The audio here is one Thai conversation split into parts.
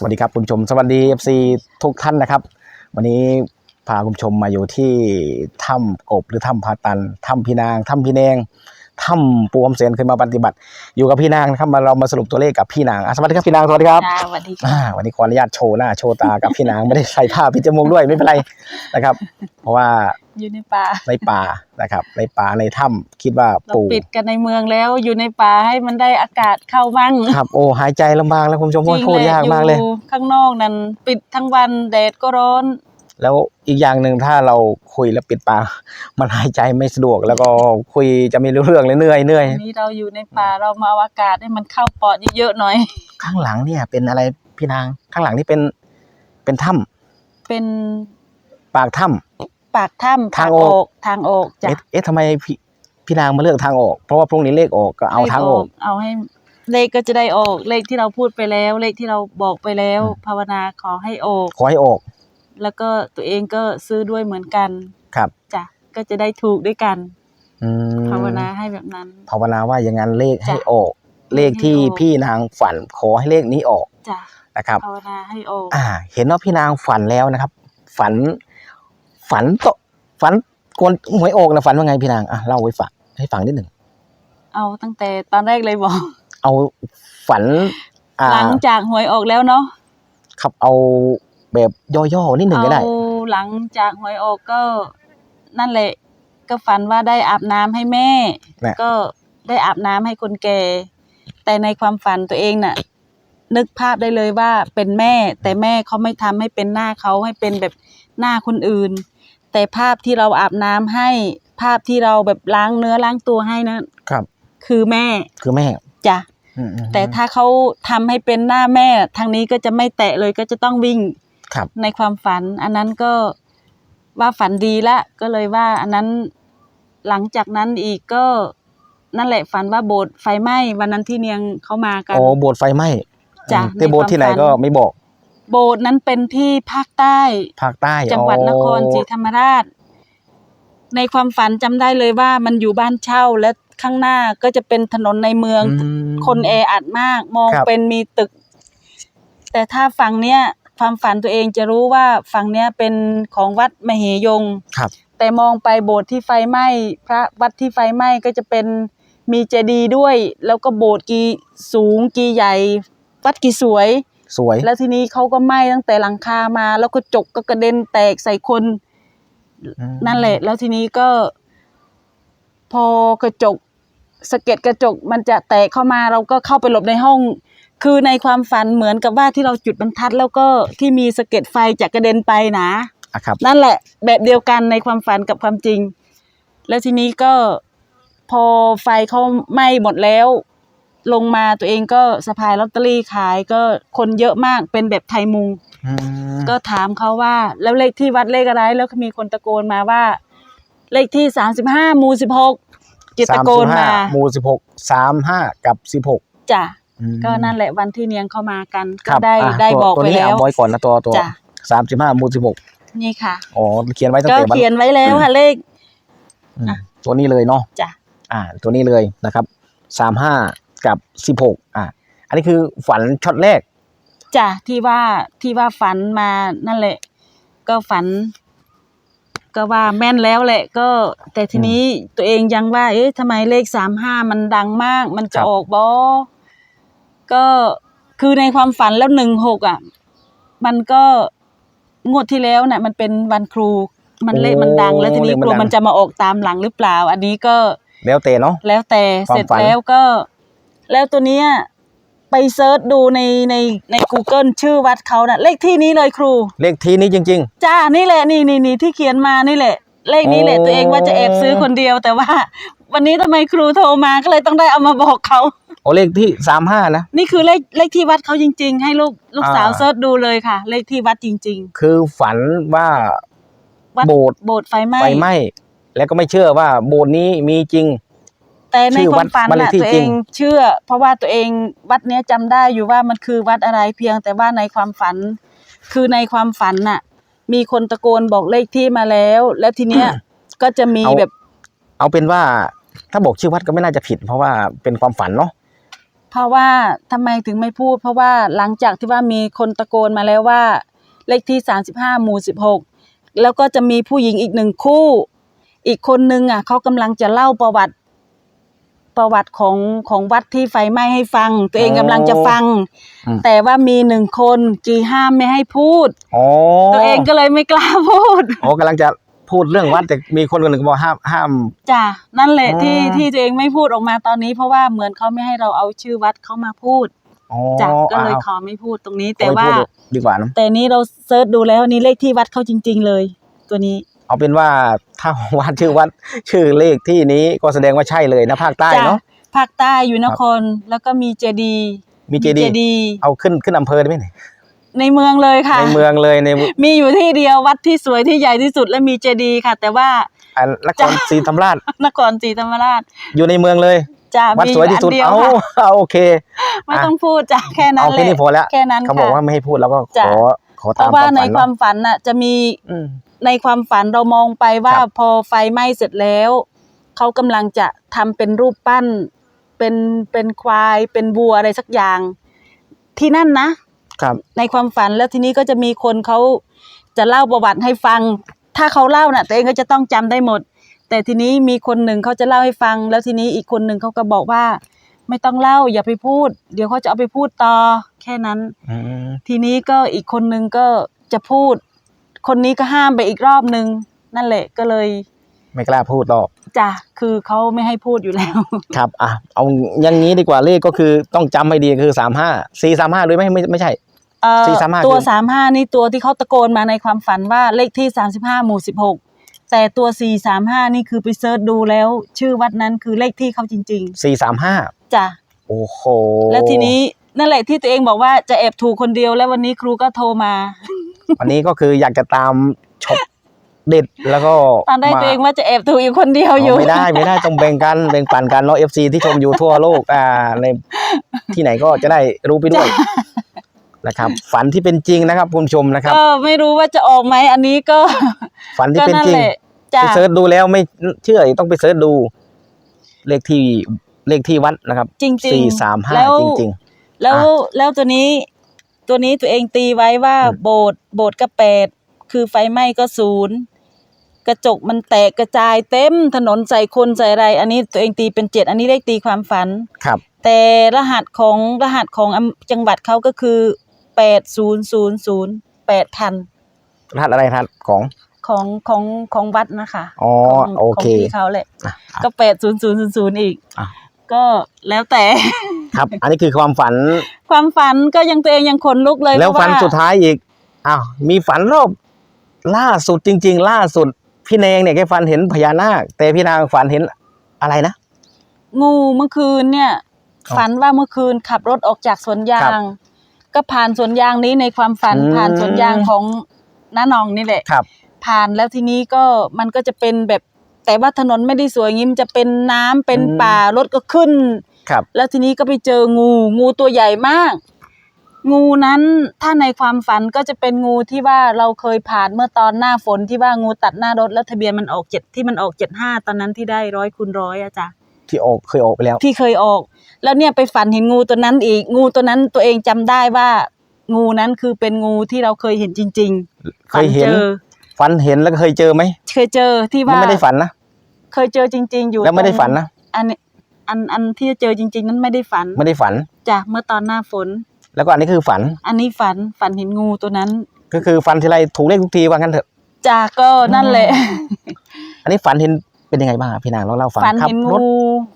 สวัสดีครับคุณผู้ชมสวัสดี FC ทุกท่านนะครับ วันนี้พาคุณผู้ชมมาอยู่ที่ถ้ำกบหรือถ้ำพาตันถ้ำพีนางถ้ำพี่แนง ถ้ำปูอมเสนขึ้นมาปฏิบัติ อยู่กับพี่นางนะครับมาเรามาสรุปตัวเลขกับพี่นางอะสวัสดีครับพี่นางสวัสดีครับจ้าสวัสดีค่ะอ่าวันนี้ขออนุญาตโชว์หน้าโชว์ตากับพี่นางไม่ได้ใส่ผ้าปิดจมูกด้วยไม่เป็นไรนะครับ เพราะว่าอยู่ในป่าในป่านะครับ ในป่าในถ้ำคิดว่าเราปู่ปิดกันในเมืองแล้วอยู่ในป่าให้มันได้อากาศเข้าบ้างครับโอ้หายใจลำบากแล้วคุณผู้ชมจริงพูดเลยยากมากเลยอยู่ข้างนอกนั้นปิดทั้งวันแดดก็ร้อน แล้วอีกอย่างหนึ่งถ้าเราคุยแล้วปิดปากมันหายใจไม่สะดวก แล้วก็คุยจะไม่รู้เรื่องเลยเหนื่อยเหนื่อยอันนี้เราอยู่ในป่าเรามาเอาอากาศให้มันเข้าปอดเยอะๆหน่อย ข้างหลังเนี่ยเป็นอะไรพี่นาง ข้างหลังนี่เป็นเป็นถ้เป็นำปากถ้ปากถ้ำทางออกทางออกำจ้ะเอ๊ะเอ๊ะทำไมพี่พี่นางมาเลือกทางออก เพราะว่าพรุ่งนี้เลขออกก็เอาทางออก เอาให้เลขก็จะได้ออกเลขที่เราพูดไปแล้ว เลขที่เราบอกไปแล้วอืมภาวนาขอให้ออกขอให้ออก แล้วก็ตัวเองก็ซื้อด้วยเหมือนกันครับจ้ะก็จะได้ถูกด้วยกันอืมภาวนาให้แบบนั้น ภาวนาว่าอย่างนั้นเลขให้จ้ะออก เลขที่ให้ออกพี่นางฝันขอให้เลขนี้ออกจ้ะนะครับภาวนาให้ออกอ่า เห็นว่าพี่นางฝันแล้วนะครับ ฝัน ฝันโตะฝันกวนหวยออกนะฝันว่าไงพี่นางอะเล่าไว้ฟังให้ฟังนิดหนึ่งเอาตั้งแต่ตอนแรกเลยบอก เอาฝันอ่าหลังจากหวยออกแล้วเนาะขับเอา แบบย่อๆนิดหนึ่งก็ได้เอาหลังจากหวยออกก็นั่นแหละ ก็ฝันว่าได้อาบน้ำให้แม่นะก็ได้อาบน้ำให้คนแก่ แต่ในความฝันตัวเองน่ะ นึกภาพได้เลยว่าเป็นแม่ แต่แม่เขาไม่ทำให้เป็นหน้าเขาให้เป็นแบบหน้าคนอื่น แต่ภาพที่เราอาบน้ำให้ภาพที่เราแบบล้างเนื้อล้างตัวให้นั้นครับ คือแม่ คือแม่จ้ะอืมๆแต่ถ้าเขาทำให้เป็นหน้าแม่ทางนี้ก็จะไม่แตะเลยก็จะต้องวิ่ง ครับ ในความฝัน อันนั้นก็ว่าฝันดีละ ก็เลยว่า อันนั้นหลังจากนั้นอีกก็นั่นแหละฝันว่าโบสถ์ไฟไหม้วันนั้นที่เนียงเขามากันโอ้โบสถ์ไฟไหม้จ้ะแต่โบสถ์ที่ไหนในความฝันก็ไม่บอก โบสถ์นั้นเป็นที่ภาคใต้ภาคใต้จังหวัดอ๋อนครศรีธรรมราช ในความฝันจำได้เลยว่ามันอยู่บ้านเช่าและข้างหน้าก็จะเป็นถนนในเมืองอืมคนแออัดมาก มองครับเป็นมีตึก แต่ถ้าฝั่งเนี้ย ความฝันตัวเองจะรู้ว่าฝั่งเนี้ยเป็นของวัดมเหยง ครับแต่มองไปโบสถ์ที่ไฟไหม้พระวัดที่ไฟไหม้ก็จะเป็นมีเจดีย์ด้วย แล้วก็โบสถ์กีสูงกีใหญ่ วัดกีสวย สวย แล้วทีนี้เขาก็ไหม้ตั้งแต่หลังคามา แล้วก็จกก็กระเด็นแตกใส่คน อืม นั่นแหละ แล้วทีนี้ก็ พอกระจกสะเก็ดกระจกมันจะแตกเข้ามาเราก็เข้าไปหลบในห้อง คือในความฝันเหมือนกับว่าที่เราจุดบรรทัด แล้วก็ที่มีสะเก็ดไฟจะกระเด็นไปนะอะครับ นั่นแหละ แบบเดียวกันในความฝันกับความจริง แล้วทีนี้ก็พอไฟเขาไหม้หมดแล้ว ลงมาตัวเองก็สะพายลอตเตอรี่ขายก็คนเยอะมากเป็นแบบไทยมุง อืมก็ถามเขาว่า แล้วเลขที่วัดเลขอะไร แล้วก็มีคนตะโกนมาว่า เลขที่สามสิบห้ามูสิบหกจิตตะโกนมา35หมู่สิบหกสามห้ากับสิบหกจ้ะอืม ก็นั่นแหละวันที่เนียงเข้ามากันคก็รับได้อะได้ตัวบอกตัวไปนี้แล้เอาวไว้ก่อนนะตัวตัวจ้ะสามสิบห้าหมู่สิบหกนี่ค่ะอ๋อเขียนไว้ตั้งก็แต่วันเขียนไว้แล้วค่ะเลขอืมอะตัวนี้เลยเนาะจ้ะอ่า ตัวนี้เลยนะครับสามห้ากับสิบหกอ่าอันนี้คือฝันช็อตแรกจ้ะที่ว่าที่ว่าฝันมานั่นแหละ ก็ฝัน ก็ว่าแม่นแล้วแหละ ก็ แต่ทีนี้ตัวเองยังว่า เอ๊ะทำไมเลขสามห้ามันดังมาก มันจะครับออกบอ ก็คือในความฝันแล้วหนึ่งหกอะ มันก็งวดที่แล้วน่ะ มันเป็นวันครู มันเลขมันดัง แล้วทีนี้กลัวมันจะมาออกตามหลังหรือเปล่า อันนี้ก็แล้วแต่เนาะแล้วแต่ความเสร็จฝันแล้วก็ แล้วตัวเนี้ยไปเซิร์ชดูในในใน Google ชื่อวัดเขาน่ะ เลขที่นี้เลยครู เลขที่นี้จริงจ้านี่แหละนี่นี่นี่ที่เขียนมานี่แหละ เลขนี้แหละโอ้ตัวเองว่าจะแอบซื้อคนเดียวแต่ว่า วันนี้ทำไมครูโทรมาก็เลยต้องได้เอามาบอกเขาๆโอ้เลขที่สามห้านะ นี่คือเลขเลขที่วัดเขาจริง ๆ ให้ลูกลูกสาวอ่า เซิร์ชดูเลยค่ะ เลขที่วัดจริง คือฝันว่าๆ วัดโบสถ์โบสถ์ไฟไหม้ไฟไหม้แล้วก็ไม่เชื่อว่าโบสถ์นี้มีจริง แต่ในชื่อควัวาดมฝันบ้านเลน่ะขที่ตัวจเอริง งเชื่อ เพราะว่าตัวเองวัดเนี้ยจำได้อยู่ว่ามันคือวัดอะไรเพียงแต่ว่าในความฝัน คือในความฝันน่ะ มีคนตะโกนบอกเลขที่มาแล้ว แล้วทีเนี้ย ก็จะมีเอา แบบ เอาเป็นว่า ถ้าบอกชื่อวัดก็ไม่น่าจะผิด เพราะว่าเป็นความฝันเนาะเพราะว่าทำไมถึงไม่พูด เพราะว่าหลังจากที่ว่ามีคนตะโกนมาแล้วว่า เลขที่สามสิบห้าหมู่สิบหกแล้วก็จะมีผู้หญิงอีกหนึ่งคู่ อีกคนนึงอะเขากำลังจะเล่าประวัติประวัติของของวัดที่ไฟไหม้ให้ฟัง ตัวเองกำลังจะฟังอืมแต่ว่ามีหนึ่งคนจีห้ามไม่ให้พูดอ๋อตัวเองก็เลยไม่กล้าพูดอ๋อกำลังจะ พูดเรื่องวัดแต่มีคนคนหนึ่งบอกห้ามห้าม จ้ะนั่นแหละอ๋อที่ที่ตัวเองไม่พูดออกมาตอนนี้ เพราะว่าเหมือนเขาไม่ให้เราเอาชื่อวัดเข้ามาพูดอ๋อจ้ะก็เลยอ้าวขอไม่พูดตรงนี้ แต่แต่ว่าว่า ดีกว่านะแต่นี้เราเซิร์ชดูแล้วนี่เลขที่วัดเขาจริง ๆ เลย ตัวนี้ เอาเป็นว่าถ้าวัดชื่อวัดชื่อเลขที่นี้ก็แสดงว่าใช่เลยนะภาคใต้จ้ะเนาะ ภาคใต้อยู่นครแล้วก็มีเจดีย์มีเจดีย์ดีย์เอาขึ้นขึ้นอำเภอได้ไหมเนี่ย ในเมืองเลยค่ะ ในเมืองเลยในมีอยู่ที่เดียววัดที่สวยที่ใหญ่ที่สุดและมีเจดีย์ค่ะ แต่ว่าอันนคจ้ะรศรีธรรมราชนครศรีธรรมราช อยู่ในเมืองเลยจะวัดมีสวยที่สุดอันเดียวเอาค่ะเอาโอเค ไม่ต้องพูดจ้ะแค่นั้นเอาแหแค่ละนี้พอแล้วแค่นั้นเขาบอกค่ะว่าไม่ให้พูดแล้วก็ขจ้ะอขอเพตามราะว่าความในฝันควาเนาะมฝันน่ะ จะมีอืมในความฝันเรามองไปว่าครับพอไฟไหม้เสร็จแล้ว เขากำลังจะทำเป็นรูปปั้น เป็นเป็นควายเป็นวัวอะไรสักอย่าง ที่นั่นนะ ครับ ในความฝันแล้วทีนี้ก็จะมีคนเขาจะเล่าประวัติให้ฟัง ถ้าเขาเล่าน่ะตัวเองก็จะต้องจำได้หมด แต่ทีนี้มีคนหนึ่งเขาจะเล่าให้ฟัง แล้วทีนี้อีกคนหนึ่งเขาก็บอกว่า ไม่ต้องเล่าอย่าไปพูด เดี๋ยวเขาจะเอาไปพูดต่อแค่นั้น อืมทีนี้ก็อีกคนนึงก็จะพูด คนนี้ก็ห้ามไปอีกรอบนึง นั่นแหละก็เลยไม่กล้าพูดหรอกจ้ะคือเขาไม่ให้พูดอยู่แล้ว ครับอะเอาอย่างนี้ดีกว่าเลขก็คือต้องจำให้ดีคือสามห้าสี่สามห้าด้วยไหมไม่ไม่ใช่ เอ่อสี่สามห้าตัวคือ สามห้านี่ตัวที่เขาตะโกนมาในความฝันว่าเลขที่สามสิบห้าหมู่สิบหกแต่ตัวสี่สามห้านี่คือไปเซิร์ชดูแล้ว ชื่อวัดนั้นคือเลขที่เขาจริง สี่สามห้าๆจ้ะโอ้โหแล้วทีนี้นั่นแหละที่ตัวเองบอกว่าจะแอบถูกคนเดียว แล้ววันนี้ครูก็โทรมา วันนี้ก็คืออยากจะตามช็อปเด็ดแล้วก็ตอนแรกมาตัวเองว่าจะแอบถูกอยู่คนเดียวอยู่ ไม่ได้ไม่ได้ต้องแบ่งกันแบ่งปันกันเนาะเอฟซีที่ชมอยู่ทั่วโลกอ่าในที่ไหนก็จะได้รู้ไปด้วย นะครับ ฝันที่เป็นจริงนะครับคุณผู้ชมนะครับ ก็ไม่รู้ว่าจะออกไหมอันนี้ก็ ฝันที่ก็เป็นนั่นจริงแหละไปจ้ะเซิร์ชดูแล้วไม่เชื่อต้องไปเซิร์ชดู เลขที่เลขที่วัดนะครับจริงๆสี่สามห้าแล้วจริงแล้วอะแล้วตัวนี้ ตัวนี้ตัวเองตีไว้ว่าอืมโบสถ์โบสถ์ก็แปดคือไฟไหม้ก็ศูนย์กระจกมันแตกกระจายเต็มถนนใส่คนใส่อะไร อันนี้ตัวเองตีเป็นเจ็ดอันนี้เลขตีความฝันๆครับ แต่รหัสของรหัสของอำจังหวัดเขาก็คือ แปดศูนย์ศูนย์ศูนย์แปดพันรหัสอะไรรหัสของ ของของของวัดนะคะอ๋อของโอเค ของพี่เขาแหละ อะอะ ก็แปดศูนย์ศูนย์ศูนย์อีก อะ ก็แล้วแต่ ครับ อันนี้คือความฝัน ความฝันก็ยังตัวเองยังขนลุกเลยแล้วเพราะฝันว่าสุดท้ายอีก อ้าว มีฝันรอบ ล่าสุดจริง ๆ ล่าสุด พี่แนงเนี่ยแกฝันเห็นพญานาค แต่พี่นางฝันเห็นอะไรนะ งูเมื่อคืนเนี่ยอ๋อฝันว่าเมื่อคืนขับรถออกจากสวนยาครับ ง ก็ผ่านสวนยางนี้ในความฝันอืม ผ่านสวนยางของน้านองนี่แหละ ครับ ผ่านแล้วทีนี้ก็มันก็จะเป็นแบบแต่ว่าถนนไม่ได้สวยอย่างงี้มันจะเป็นน้ำเป็นอืม ป่ารถก็ขึ้น ครับ แล้วทีนี้ก็ไปเจองูงูตัวใหญ่มาก งูนั้นถ้าในความฝันก็จะเป็นงูที่ว่าเราเคยผ่านเมื่อตอนหน้าฝนที่ว่างูตัดหน้ารถแล้วทะเบียนมันออกเจ็ดที่มันออกเจ็ดห้าตอนนั้นที่ได้ร้อยคูณร้อยอะจ้ะที่ออกเคยออกไปแล้ว ที่เคยออก แล้วเนี่ยไปฝันเห็นงูตัวนั้นอีก งูตัวนั้นตัวเองจำได้ว่า งูนั้นคือเป็นงูที่เราเคยเห็นจริงๆเคยเห็นฝัจอฝันเห็นแล้วก็เคยเจอไหมเคยเจอที่มันว่าไม่ได้ฝันนะเคยเจอจริง ๆ อยู่แล้วไม่ได้ตรงฝันนะอันนี้อันอันที่เจอจริง ๆ นั้นไม่ได้ฝันไม่ได้ฝัน จ้ะเมื่อตอนหน้าฝน แล้วก็อันนี้คือฝันอันนี้ฝันฝันเห็นงูตัวนั้นก็คือฝันทีไรถูกเลขทุกทีว่างั้นเถอะ จ้ะก็นั่นแหละ อันนี้ฝันเห็น เป็นยังไงบ้างอะพี่นางเราเล่าฝันฝันขับเห็นรถงู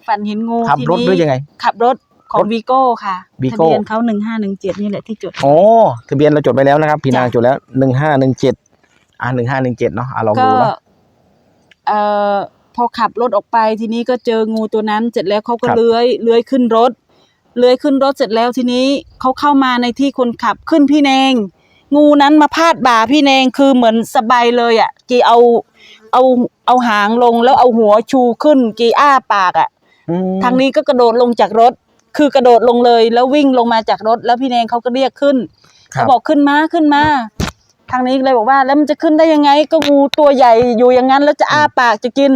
ฝันเห็นงูขับทีรถนี้ด้วยยังไง ขับรถของรถวีโก้ค่ะ Vigo ทะเบียนเขาหนึ่งห้าหนึ่งเจ็ดนี่แหละที่จด โอ้ทะเบียนเราจดไปแล้วนะครับ พี่นางจ้ะ จดแล้วหนึ่งห้าหนึ่งเจ็ดอ่าหนึ่งห้าหนึ่งเจ็ดเนาะอะลองก็ดูเนาะ เอ่อพอขับรถออกไปทีนี้ก็เจองูตัวนั้นเสร็จแล้วเขาก็ครับ เลื้อยเลื้อยขึ้นรถ เลื้อยขึ้นรถเสร็จแล้วทีนี้เขาเข้ามาในที่คนขับขึ้นพี่แนง งูนั้นมาพาดบ่าพี่แนงคือเหมือนสบายเลยอะกีเอา เอาเอาหางลงแล้วเอาหัวชูขึ้นกีอ้าปากอะอืมทางนี้ก็กระโดดลงจากรถ คือกระโดดลงเลย แล้ววิ่งลงมาจากรถ แล้วพี่แนงเขาก็เรียกขึ้นครัเขาบบอกขึ้นมาขึ้นมา ทางนี้เลยบอกว่า แล้วมันจะขึ้นได้ยังไง ก็งูตัวใหญ่อยู่อย่างนั้น แล้วจะอ้าปากจะกิน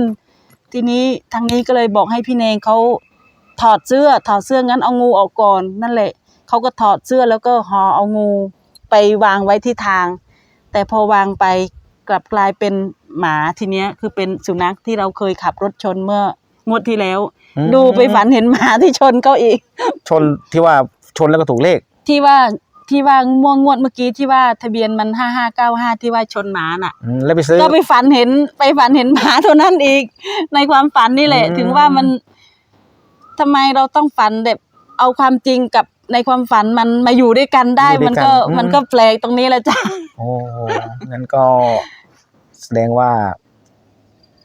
ทีนี้ทางนี้ก็เลยบอกให้พี่แนงเขาถอดเสื้อถอดเสื้องั้นเอางูออกก่อน นั่นแหละเขาก็ถอดเสื้อแล้วก็ห่อเอางูไปวางไว้ที่ทาง แต่พอวางไปกลับกลายเป็น หมาทีเนี้ยคือเป็นสุนัขที่เราเคยขับรถชนเมื่องวดที่แล้ว อืม ดูไปฝันเห็นหมาที่ชนเขาอีก ชนที่ว่าชนแล้วก็ถูกเลข ที่ว่าที่ว่าม่วงงวดเมื่อกี้ที่ว่าทะเบียนมันห้าห้าเก้าห้าที่ว่าชนหมาน่ะ อืมแล้วไปซื้อ ก็ไปฝันเห็นไปฝันเห็นหมาตัวนั้นอีก ในความฝันนี่แหละ อืม ถึงว่ามันทำไมเราต้องฝันแบบเอาความจริงกับในความฝันมันมาอยู่ด้วยกันได้ มันก็มันก็แปลกตรงนี้แหละจ้ะ โอ้โหงั้นก็ แสดงว่า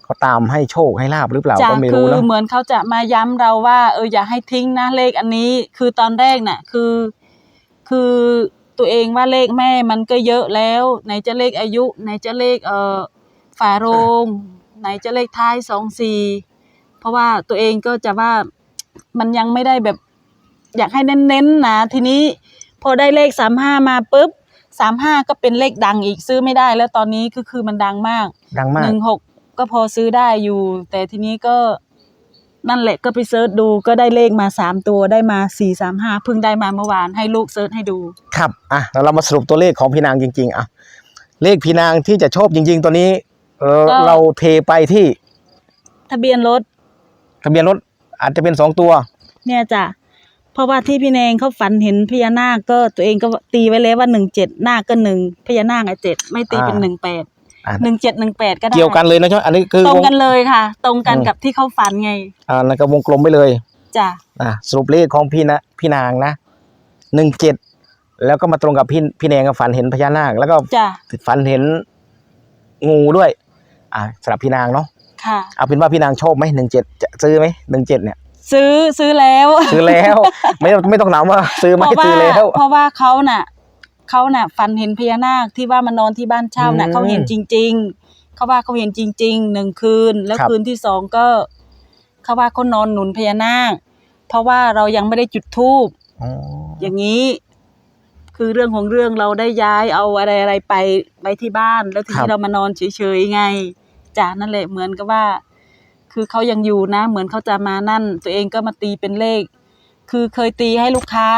เขาตามให้โชคให้ลาบหรือเปล่าจ้ะก็ไม่คืรู้อเนอะเหมือนเขาจะมาย้ำเราว่า เอออย่าให้ทิ้งนะเลขอันนี้ คือตอนแรกน่ะ คือ คือตัวเองว่าเลขแม่มันก็เยอะแล้วไหนจะเลขอายุไหนจะเลขเอ่อฝาโรง ไหนจะเลขท้ายสองสี่เพราะว่าตัวเองก็จะว่ามันยังไม่ได้แบบ อยากให้เน้นๆนะทีนี้ พอได้เลขสามห้ามาปุ๊บ สามห้าก็เป็นเลขดังอีกซื้อไม่ได้ แล้วตอนนี้ก็คือมันดังมากดังมาหก นึ่งหกก็พอซื้อได้อยู่ แต่ทีนี้ก็นั่นแหละก็ไปเซิร์ชดูก็ได้เลขมาสามตัวได้มาสี่สามห้าเพิ่งได้มาเมื่อวานให้ลูกเซิร์ชให้ดู ครับ อะแล้วเรามาสรุปตัวเลขของพี่นางจริง ๆ อะ เลขพี่นางที่จะชอบจริง ๆ ตัวนี้ เออก็ เราเทไปที่ทะเบียนรถทะเบียนรถอาจจะเป็นสองตัว เนี่ยจ้ะ เพราะว่าที่พี่แนงเขาฝันเห็นพญานาคก็ตัวเองก็ตีไว้แล้วว่าหนึ่งเจ็ดนาคก็หนึ่งพญานาคอะเจ็ดไม่ตีเป็นอ่าหนึ่งแปดอะหนึ่งเจ็ดหนึ่งแปดก็ได้เกี่ยวกันเลยนะใช่ไหมอันนี้คือตรงวงกันเลยค่ะ ตรงกันอืมกับที่เขาฝันไง อ่าแล้วก็วงกลมไปเลยจ้ะอะสรุปเลขของพี่นะพี่นางนะหนึ่งเจ็ดแล้วก็มาตรงกับพี่พี่แนงกับฝันเห็นพญานาคแล้วก็จ้ะฝันเห็นงูด้วย อ่าสำหรับพี่นางเนาะค่ะเอาเป็นว่าพี่นางชอบไหมหนึ่งเจ็ดจะซื้อไหมหนึ่งเจ็ดเนี่ย ซื้อซื้อแล้ว ซื้อแล้ว ไม่ต้องไม่ต้องถามว่า ซื้อไหมเพราะว่าซื้อแล้ว เพราะว่าเขาน่ะเขาน่ะฝันเห็นพญานาคที่ว่ามานอนที่บ้านเช่าน่ะอืม เขาเห็นจริง ๆเขาว่าเขาเห็นจริงๆหนึ่งคืน แล้วครับคืนที่สองก็เขาว่าเขานอนหนุนพญานาค เพราะว่าเรายังไม่ได้จุดธูป อ๋ออย่างนี้ คือเรื่องของเรื่องเราได้ย้ายเอาอะไรอะไรไปไว้ที่บ้าน แล้วทีนี้เรามานอนเฉยๆไงจ้านั่นแหละเหมือนกับว่า คือเขายังอยู่นะ เหมือนเขาจะมานั่น ตัวเองก็มาตีเป็นเลข คือเคยตีให้ลูกค้า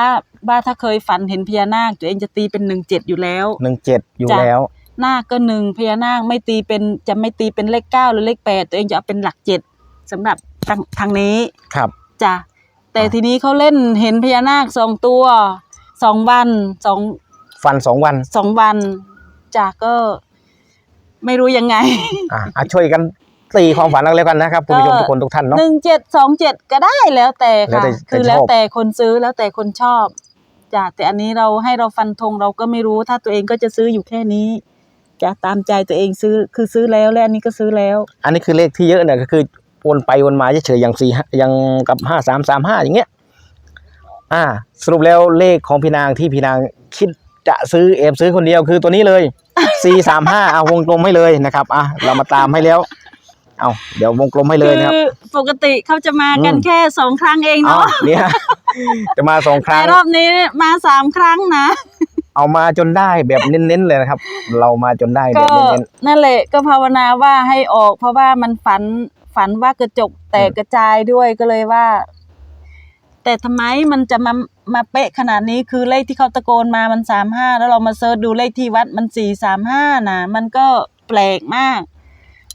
ว่าถ้าเคยฝันเห็นพญานาคตัวเองจะตีเป็นหนึ่งเจ็ดอยู่แล้วหนึ่งเจ็ดอยู่จ้ะแล้วนาคก็หนึ่งพญานาคไม่ตีเป็นจะไม่ตีเป็นเลขเก้าหรือเลขแปดตัวเองจะเอาเป็นหลักเจ็ดสำหรับทางทางนี้ครับจ้ะแต่อ่าทีนี้เขาเล่นเห็นพญานาคสองตัวสองวันสองฟันสองวันสองวันจ้ะก็ไม่รู้ยังไง อะอะช่วยกัน ตีความฝันกันแล้วกันนะครับคุณผู้ชมทุกคนทุกท่านเนาะหนึ่งเจ็ดสองเจ็ดก็ได้แล้วแต่แล้วค่ะแต่คือแต่ชอบ แล้วแต่คนซื้อแล้วแต่คนชอบจ้ะแต่อันนี้เราให้เราฟันธงเราก็ไม่รู้ถ้าตัวเองก็จะซื้ออยู่แค่นี้จะตามใจตัวเองซื้อคือซื้อแล้วและอันนี้ก็ซื้อแล้ว อันนี้คือเลขที่เยอะเนี่ยก็คือวนไปวนมาเฉยๆอย่างสี่อย่างกับห้าสามสามห้าอย่างเงี้ยอ่า สรุปแล้วเลขของพี่นางที่พี่นางคิดจะซื้อเอฟซื้อคนเดียวคือตัวนี้เลยสี่สามห้าเอาวงกลมให้เลยนะครับอะเรามาตามให้แล้ว เอาเดี๋ยววงกลมให้เลยนะครับคือปกติเขาจะมากันอืมแค่สองครั้งเองเอาเนาะเนี่ยจะมาสองครั้แต่งรอบนี้มาสามครั้งนะ เอามาจนได้แบบเน้นๆเลยนะครับ เรามาจนได้แบก็บเน้นนั่นแหละก็ภาวนาว่าให้ออก เพราะว่ามันฝันฝันว่ากระจกแตกอืมกระจายด้วยก็เลยว่า แต่ทำไมมันจะมามาเป๊ะขนาดนี้คือเลขที่เขาตะโกนมามันสามห้าแล้วเรามาเซิร์ชดูเลขที่วัดมันสี่สามห้านะมันก็แปลกมาก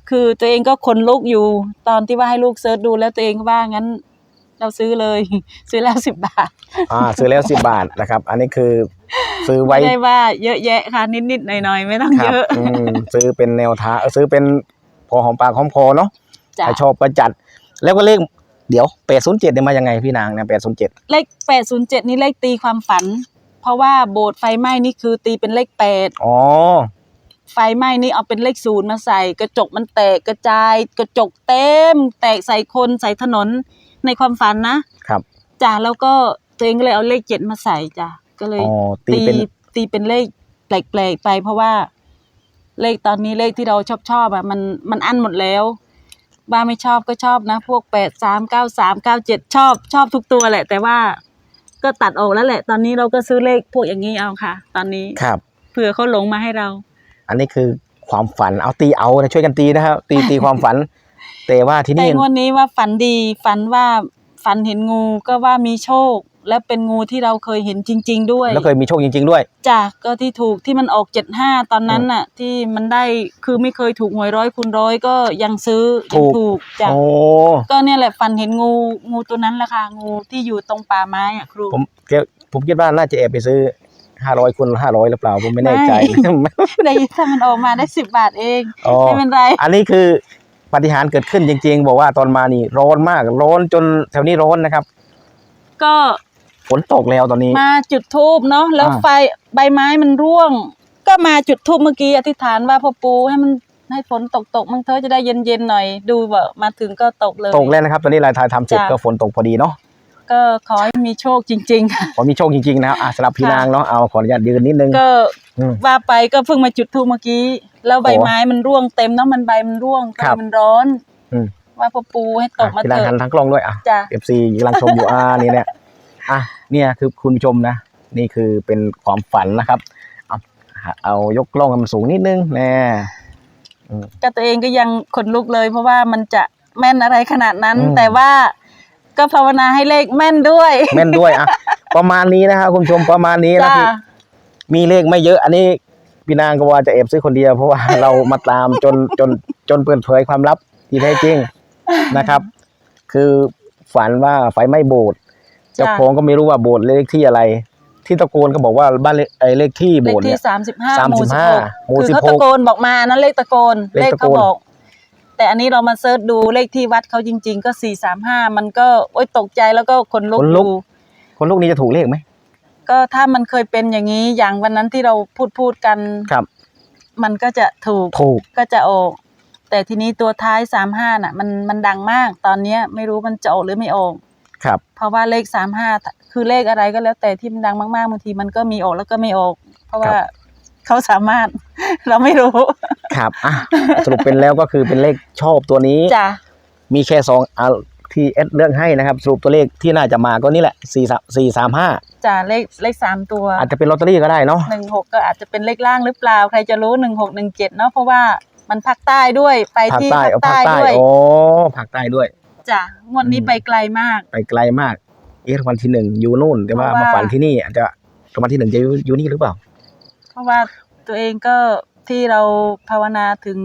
คือตัวเองก็ขนลุกอยู่ ตอนที่ว่าให้ลูกเซิร์ชดูแล้วตัวเองก็ว่างั้น เราซื้อเลย ซื้อแล้วสิบบาทๆอ่าซื้อแล้วสิบบาทนะครับ อันนี้คือซื้อไว้ ไม่ได้ว่าเยอะแยะค่ะ นิดๆหน่อยๆ ไม่ต้องครัเยบอะ อืมซื้อเป็นแนวทางเออซื้อเป็นพอหอมปากหอมคอเนาะจ้ะ ถ้าชอบก็จัด แล้วก็เลขเดี๋ยวแปดศูนย์เจ็ดเนี่ยมายังไงพี่นางเนี่ยแปดศูนย์เจ็ดเลขแปดศูนย์เจ็ดนี่เลขตีความฝัน เพราะว่าโบสถ์ไฟไหม้นี่คือตีเป็นเลขแปดอ๋อ ไฟไหม้นี่เอาเป็นเลขศูนย์มาใส่ กระจกมันแตกกระจาย กระจกเต็ม แตกใส่คนใส่ถนนในความฝันนะครับจ้ะแล้วก็ตัวเองก็เลยเอาเลขเจ็ดมาใส่จ้ะก็เลยอ๋อตีตีเป็นตีเป็นเลขแปลกๆไป เพราะว่าเลขตอนนี้เลขที่เราชอบชอบๆอะมันมันอั้นหมดแล้ว บ้าไม่ชอบก็ชอบนะ พวกแปดสามเก้าสามเก้าเจ็ดชอบชอบทุกตัวแหละ แต่ว่าก็ตัดออกแล้วแหละ ตอนนี้เราก็ซื้อเลขพวกอย่างนี้เอาค่ะ ตอนนี้ครับ เผื่อเขาหลงมาให้เรา อันนี้คือความฝันเอาตีเอานะช่วยกันตีนะครับ ตีตีความฝัน แต่ว่าที่แต่นี่งวดนี้ว่าฝันดีฝันว่าฝันฝันเห็นงูก็ว่ามีโชค และเป็นงูที่เราเคยเห็นจริง ๆ ด้วยแล้วเคยมีโชคจริง ๆ ด้วย จ้ะก็ที่ถูกที่มันออกเจ็ดห้าตอนนั้นน่ะ ที่มันได้คือไม่เคยถูกหวยร้อยคูณร้อยก็ยังซื้อถูยังกถูกจ้ะโอ้ก็เนี่ยแหละฝันเห็นงูงูตัวนั้นแหละค่ะงูที่อยู่ตรงป่าไม้อะครูผมเกี่ยวผมคิดว่าน่าจะแอบไปซื้อ ห้าร้อยคูณห้าร้อยหรือเปล่าผมไม่แน่ใจได้ถ้ามันออกมาได้สิบบาทเองอ๋อไม่เป็นไร อันนี้คือปาฏิหารย์เกิดขึ้นจริง ๆ บอกว่าตอนมานี่ร้อนมาก ร้อนจนแถวนี้ร้อนนะครับ ก็ฝนตกแล้วตอนนี้ มาจุดทูบเนาะแล้วอ่าไฟใบไม้มันร่วง ก็มาจุดทูบเมื่อกี้อธิษฐานว่าพ่อปูให้มันให้ฝนตกตกๆมันเถอะจะได้เย็นๆหน่อย ดูแบบมาถึงก็ตกเลย ตกแล้วนะครับ ตอนนี้รายทายทำเสร็จจ้ะก็ฝนตกพอดีเนาะ ก็ขอให้มีโชคจริง ๆ ค่ะ ขอมีโชคจริงๆนะครับอะสำหรับพี่ค่ะนางเนาะเอาขออนุญาตยืนนิดนึงก็อืม ว่าไปก็เพิ่งมาจุดทูบเมื่อกี้ แล้วใบโอ้ไม้มันร่วงเต็มเนาะมันใบมันร่วงก็ครับมันร้อนอืม ว่าพ่อปูให้ตกมาพี่เถนางหันอะทั้งกล้องด้วยอะ จ้ะ เอฟซีกำลังชมอยู่ อ่านี่เนี่ยอะเนี่ยคือคุณผู้ชมนะ นี่คือเป็นความฝันนะครับ เอาเอายกกล้องให้มันสูงนิดนึงแน่ก็ตัวเองก็ยังขนลุกเลย เพราะว่ามันจะแม่นอะไรขนาดนั้น อืมแต่ว่า ก็ภาวนาให้เลขแม่นด้วยแม่นด้วยอะประมาณนี้นะครับคุณผู้ชมประมาณนี้นะจ้าพี่มีเลขไม่เยอะ อันนี้พี่นางก็ว่าจะแอบซื้อคนเดียวเพราะว่า เรามาตามจนจนจนเปิดเผยความลับที่แท้จริงนะครับ คือฝันว่าไฟไหม้โบสถ์เจ้าของก็ไม่รู้ว่าโบสถ์เลขที่อะไร ที่ตะโกนก็บอกว่าบ้านเลขไอ้เลขที่เลโบขสถ์ที่เนี่ย สามสิบห้า35หมู่สิบหกหมู่คือเขา16ตะโกนบอกมานั่นเลขตะโกนเลเลขขตะโกน เขาบอก แต่อันนี้เรามาเซิร์ชดูเลขที่วัดเขาจริง ๆ ก็สี่สามห้ามันก็โอ๊ยตกใจแล้วก็ขนลุกขนลุก ดูคนลูกนี้จะถูกเลขไหมก็ถ้ามันเคยเป็นอย่างนี้อย่างวันนั้นที่เราพูดพูดกัน ครับ มันก็จะถูกถูก ก็จะออก แต่ทีนี้ตัวท้ายสามห้าน่ะ มันมันดังมาก ตอนเนี้ยไม่รู้มันจะออกหรือไม่ออก ครับ เพราะว่าเลขสามห้าคือเลขอะไรก็แล้วแต่ที่มันดังมากๆบางทีมันก็มีออกแล้วก็ไม่ออก เพราะว่า เขาสามารถ เราไม่รู้ครับอะสรุปเป็นแล้วก็คือเป็นเลขชอบตัวนี้ จ้ะมีแค่สองเอาที่เอสเลือกให้นะครับ สรุปตัวเลขที่น่าจะมาก็นี่แหละสี่สามสี่สามห้าจ้ะเลขเลขสามตัวอาจจะเป็นลอตเตอรี่ก็ได้เนาะหนึ่งหกก็อาจจะเป็นเลขล่างหรือเปล่า ใครจะรู้หนึ่งหกหนึ่งเจ็ดเนาะเพราะว่ามันภาคใต้ด้วยไปภาคที่ใต้ภาคเอาภาใต้คใต้ด้วยโอ้ภาคใต้ด้วย จ้ะงวดนี้อืมไปไกลมาก ไปไกลมาก เอ๊ะรางวัลที่หนึ่งอยู่นู่น แต่ว่าเพราะว่า มาฝันที่นี่อาจจะรางวัลที่หนึ่งจะอยู่อยู่นี่หรือเปล่าเพ ราะว่าตัวเองก็ที่เราภาวนาถึง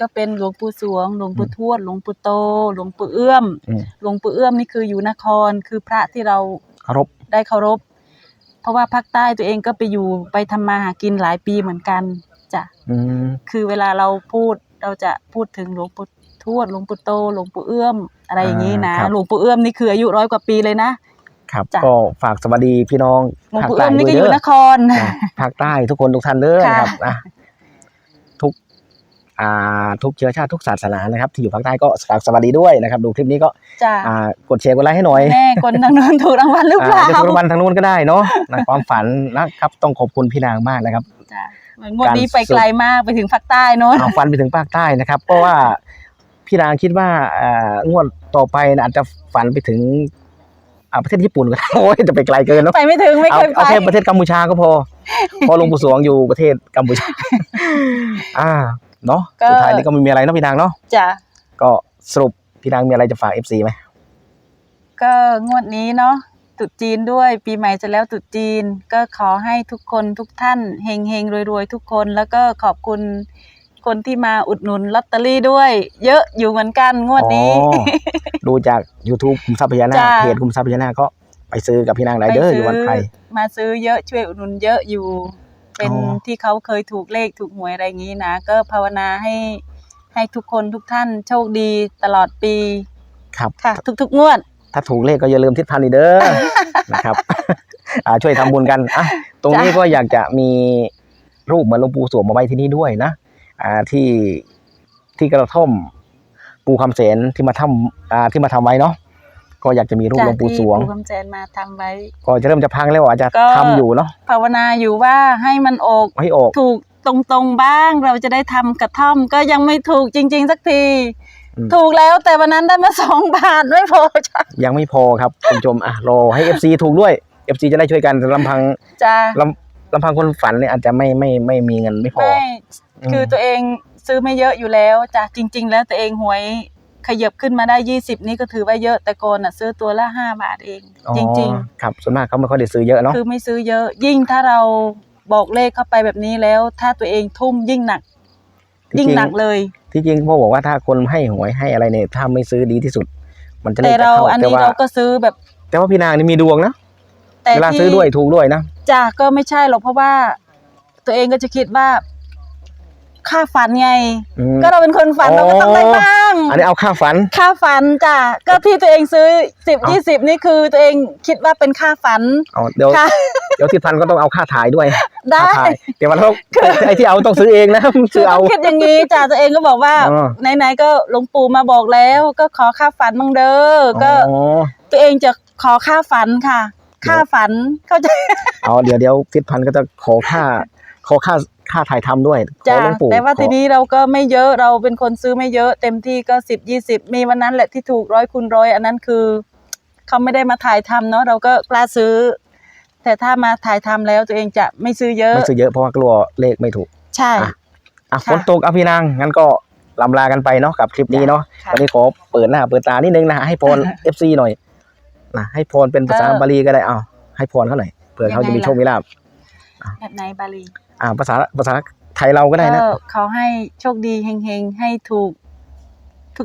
ก็เป็นหลวงปู่สวง หลวงปู่ทวด หลวงปู่โต หลวงปู่เอื้อม อืม หลวงปู่เอื้อมนี่คืออยู่นครคือพระที่เราเคารพได้เคารพ เพราะว่าภาคใต้ตัวเองก็ไปอยู่ไปทำมาหากินหลายปีเหมือนกันจ้ะ อืม คือเวลาเราพูดเราจะพูดถึงหลวงปู่ทวดหลวงปู่โต หลวงปู่เอื้อมอะไรอย่างนี้นะหลวงปู่เอื้อมนี่คืออายุร้อยกว่าปีเลยนะ ครับ จ้ะ ก็ฝากสวัสดีพี่น้องหลวงภาคปู่ใต้เอื้อมนี่ด้วยก็อเด้ยู่อนคร อะภาคใต้ทุกคนทุกท่านเด้อค่ะ นะครับอะทุกอ่าทุกเชื้อชาติทุกศาสนานะครับ ที่อยู่ภาคใต้ก็ฝากสวัสดีด้วยนะครับ ดูคลิปนี้ก็จ้ะอ่ากดแชร์กดไลค์ให้หน่อยแน่คนทางนู้นถูกรางวัลหรือเปอ่าล่าจะถูกรางวัลทางนู้นก็ได้เนาะนะความฝันนะครับ ต้องขอบคุณพี่นางมากนะครับ จ้ะงวดนี้ไปไกลมากไปถึงภาคใต้โน้น เอาฝันไปถึงภาคใต้นะครับ เพราะว่าพี่นางคิดว่าอ่างวดต่อไปนะอาจจะฝันไปถึง อ่าประเทศญี่ปุ่นก็ได้โอ้ยจะไปไกลเกินเนาะไปไม่ถึงไม่เอาเคยไปเอาแค่ประเทศกัมพูชาก็พอเพอหลวงปู่สวงอยู่ประเทศกัมพูชา อ่าเนาะสุดท้ายนี้ก็ไม่มีอะไรเนาะพี่นางเนาะจ้ะก็สรุปพี่นางมีอะไรจะฝากเอฟซีไหมก็งวดนี้เนาะตรุษจีนด้วย ปีใหม่จะแล้วตรุษจีน ก็ขอให้ทุกคนทุกท่านเฮงเฮงรวยรวยๆทุกคน แล้วก็ขอบคุณ คนที่มาอุดหนุนลอตเตอรี่ด้วย เยอะอยู่เหมือนกันงวดนี้ อ๋อ ดูจาก YouTube คุมทรัพย์พญานาคจ้ะ เพจคุมทรัพย์พญานาคก็ไปซื้อกับพี่นางไรเดอร์อยู่วันใครมาซื้อเยอะช่วยอุดหนุนเยอะอยู่ เป็นอ๋อ ที่เขาเคยถูกเลขถูกหวยอะไรอย่างนี้นะ ก็ภาวนาให้ให้ทุกคนทุกท่านโชคดีตลอดปีครับ ค่ะ ทุกๆงวด ถ้าถูกเลขก็อย่าลืมทิศพันธ์อีกเด้อ นะครับ อ่าช่วยทำบุญกันอะตรงนี้จ้ะ ก็อยากจะมีรูปเหมือนหลวงปู่สวงมาไว้ที่นี่ด้วยนะอ่า ที่ที่กระท่อมปูคำเสนที่มาทำอ่าที่มาทำไว้เนาะก็อยากจะมีรูปหลวงปู่สวงที่ปู่คำแสนมาทำไว้ ก็จะเริ่มจะพังแล้วอาจจะก็ทำอยู่เนาะภาวนาอยู่ว่าให้มันออกให้ออกถูกตรงๆบ้างเราจะได้ทำกระท่อมก็ยังไม่ถูกจริง ๆ สักทีอืมถูกแล้วแต่วันนั้นได้มาสองบาทไม่พอจ้ะยังไม่พอครับคุณผู้ชมอะรอให้ FC ถูกด้วย FC จะได้ช่วยกันลำพังจ้ะ ลำลำพังคนฝันเนี่ยอาจจะไม่ไม่ไม่มีเงินไม่พอ ไม่อืมคือตัวเองซื้อไม่เยอะอยู่แล้วจ้ะจริง ๆ แล้วตัวเองหวยขยับขึ้นมาได้ยี่สิบนี่ก็ถือว่าเยอะแต่ก่อนอะซื้อตัวละห้าบาทเอง จริงๆครับส่วนมากเขาไม่ค่อยได้ซื้อเยอะเนาะๆคือไม่ซื้อเยอะยิ่งถ้าเราบอกเลขเข้าไปแบบนี้แล้ว ถ้าตัวเองทุ่มยิ่งหนัก ยิ่งหนักเลย ที่จริงพ่อบอกว่าถ้าคนให้หวยให้อะไรเนี่ยถ้าไม่ซื้อดีที่สุด มันจะเลแต่ขจะเราเข้าอันแต่นี้ว่าเราก็ซื้อแบบแต่ว่าพี่นางนี่มีดวงนะ แต่เวลาที่ซื้อด้วยถูกด้วยนะ จ้ะก็ไม่ใช่หรอกเพราะว่า ตัวเองก็จะคิดว่า ค่าฝันไง อืม ก็เราเป็นคนฝันอ๋อเราก็ต้องได้บ้าง อันนี้เอาค่าฝัน ค่าฝันจ้ะก็ที่ตัวเองซื้อสิบเอ้ายี่สิบนี่คือตัวเองคิดว่าเป็นค่าฝันเอาเดี๋ยวค่ะ เดี๋ยวที่พันก็ต้องเอาค่าถ่ายด้วยได้ ค่าถ่ายเดี๋ยวมันต้องไอ้ที่เอาต้องซื้อเองนะคืซื้ออต้เอาองคิดอย่างนี้จ้ะตัวเองก็บอกว่าอ๋อ ไหนๆก็หลวงปู่มาบอกแล้ว ก็ขอค่าฝันบ้างเด้อก็อ๋อตัวเองจะขอค่าฝันค่ะ ค่าฝันเข้าใจเอาเดี๋ยวเดี๋ยวทิศพันธุ์ก็จะขอค่าขอค่าค่าถ่ายทำด้วยขอจ้ะหลวงปู่แต่ว่าขอทีนี้เราก็ไม่เยอะเราเป็นคนซื้อไม่เยอะ เต็มที่ก็สิบยี่สิบมีวันนั้นแหละที่ถูกร้อยคูณร้อยอันนั้นคือเขาไม่ได้มาถ่ายทำเนาะเราก็กล้าซื้อ แต่ถ้ามาถ่ายทำแล้วตัวเองจะไม่ซื้อเยอะไม่ซื้อเยอะเพราะว่ากลัวเลขไม่ถูก ใช่อะอะค่ะฝนตกเอาพี่นางงั้นก็ลำลากันไปเนาะกับคลิปนี้เนาะค่ะวันนี้ขอเปิดหน้าเปิดตานิดนึงนะให้พร FC หน่อย นะให้พรเป็นภาษาเออบาลีก็ได้เอาให้พรเขาหน่อยเผื่อเขายังไงจะมีล่ะโชคมีลาภแบบไหนบาลีอ่าภาษาภาษาไทยเราก็ได้นะก็เขาให้โชคดีเฮงๆให้ถูก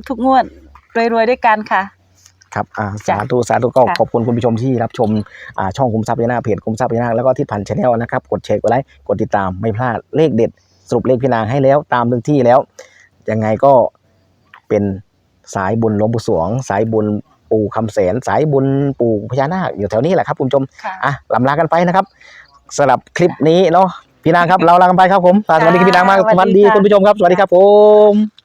ทุกๆงวดรวยๆด้วยกันค่ะ ครับอ่าจ้ะสาธุสาธุก็ค่ะขอบคุณคุณผู้ชมที่รับชมอ่าช่องคุมทรัพย์พญานาคเพจคุมทรัพย์พญานาคแล้วก็ที่ผ่านชาแนลนะครับ กดแชร์กดไลค์กดติดตามไม่พลาดเลขเด็ด สรุปเลขพี่นางให้แล้วตามถึงที่แล้วยังไงก็เป็นสายบุญหลวงปู่สวง สายบุญ ปู่คำแสนสายบุญปู่พญานาคอยู่แถวนี้แหละครับคุณผู้ชมค่ะ อะลำลากันไปนะครับสำหรับคลิปนี้เนาะพี่นางครับเราลากันไปครับผมสวัสดีครับพี่นางมากค่ะสวัสดีสวัสดีค่ะ คุณผู้ชมครับสวัสดีครับผม